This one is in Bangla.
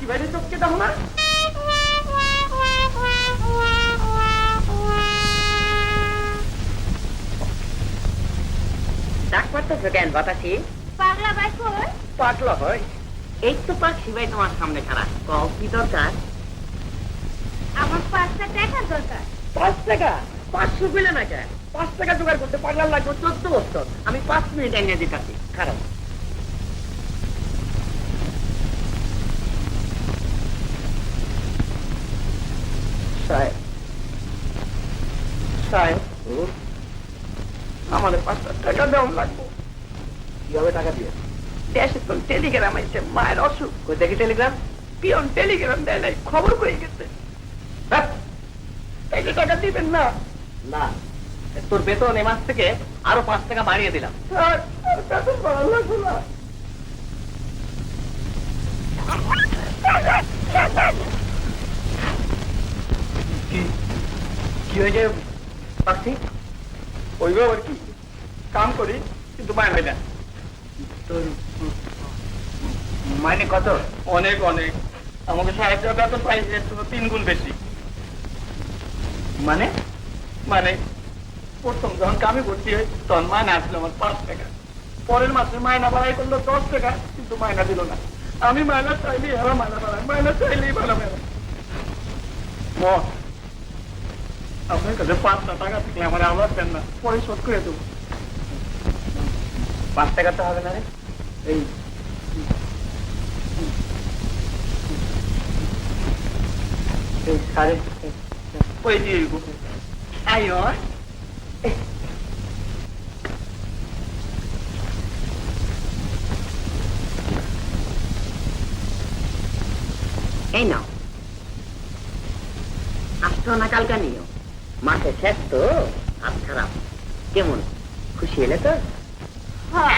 দেখো না? ডাক পারতেছো কেন বাতাসি? পাগলা ভাই পাগলা হয়। এই তো পাখি ভাই তোমার সামনে খারাপ কও কি দরকার? আমার পাঁচটা টাকা দরকার। পাঁচ টাকা? পাঁচশো পেলে না কেন পাঁচ টাকা জোগাড় করতে পাগলার লাগবে চোদ্দ বছর। আমি পাঁচ মিনিট এনে দিতাছি। খারাপ সাহেব আমাদের পাঁচটা টাকা দেওয়া লাগবো। কীভাবে টাকা দিয়ে দেশে তো টেলিগ্রাম আইছে মায়ের অসুখ। কই দেখি টেলিগ্রাম? পিয়ন টেলিগ্রাম দেয় নাই খবর পেয়ে গেছে? হ্যাঁ, টাকা দিবেন না। না তোর বেতন এ মাস থেকে আরও পাঁচ টাকা বাড়িয়ে দিলাম। কি হয়েছে? পাচ্ছি ওই আর কি? কাম করি কিন্তু মায় হয় না তোর মাইনে কত? অনেক অনেক। আমাকে সাহায্য বেতন পাইছে এর তিন গুণ বেশি। মানে? মানে প্রথম যখন কামে ভর্তি হই তখন মায়না আসলো আমার পাঁচ টাকা। পরের মাসে মায়না বাড়াই করল দশ টাকা কিন্তু মায়না দিল না। আমি মায়না চাইলি এরা মায়না বাড়ায়। মায়না চাইলেই ভালো মেলা আপনার কাছে পাঁচটা টাকা থাকলে আমার আবার দেন না পরে শোধ করে দেবো পাঁচ টাকা তো হবে না রে এই এই সাড়ে ওই দিয়ে দিব এই নাও আসতো না কালকা নিও মাসে শেষ তো হাত খারাপ। কেমন? খুশি এলে তো? হ্যাঁ।